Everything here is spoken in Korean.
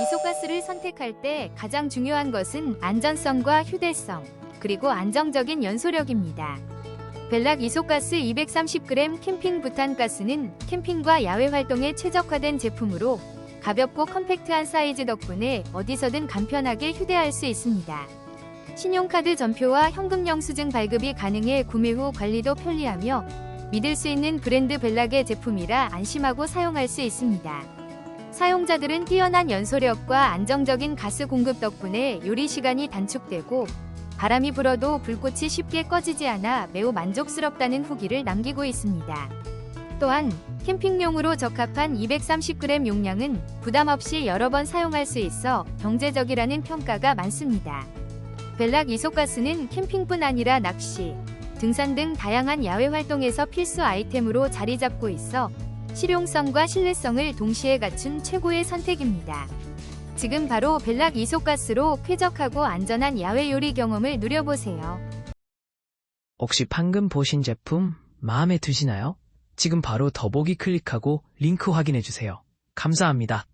이소가스를 선택할 때 가장 중요한 것은 안전성과 휴대성, 그리고 안정적인 연소력입니다. 벨락 이소가스 230g 캠핑 부탄가스는 캠핑과 야외 활동에 최적화된 제품으로 가볍고 컴팩트한 사이즈 덕분에 어디서든 간편하게 휴대할 수 있습니다. 신용카드 전표와 현금 영수증 발급이 가능해 구매 후 관리도 편리하며 믿을 수 있는 브랜드 벨락의 제품이라 안심하고 사용할 수 있습니다. 사용자들은 뛰어난 연소력과 안정적인 가스 공급 덕분에 요리 시간이 단축되고 바람이 불어도 불꽃이 쉽게 꺼지지 않아 매우 만족스럽다는 후기를 남기고 있습니다. 또한 캠핑용으로 적합한 230g 용량은 부담 없이 여러 번 사용할 수 있어 경제적이라는 평가가 많습니다. 벨락 이소가스는 캠핑뿐 아니라 낚시, 등산 등 다양한 야외 활동에서 필수 아이템으로 자리 잡고 있어 실용성과 신뢰성을 동시에 갖춘 최고의 선택입니다. 지금 바로 벨락 이소가스로 쾌적하고 안전한 야외 요리 경험을 누려보세요. 혹시 방금 보신 제품 마음에 드시나요? 지금 바로 더보기 클릭하고 링크 확인해주세요. 감사합니다.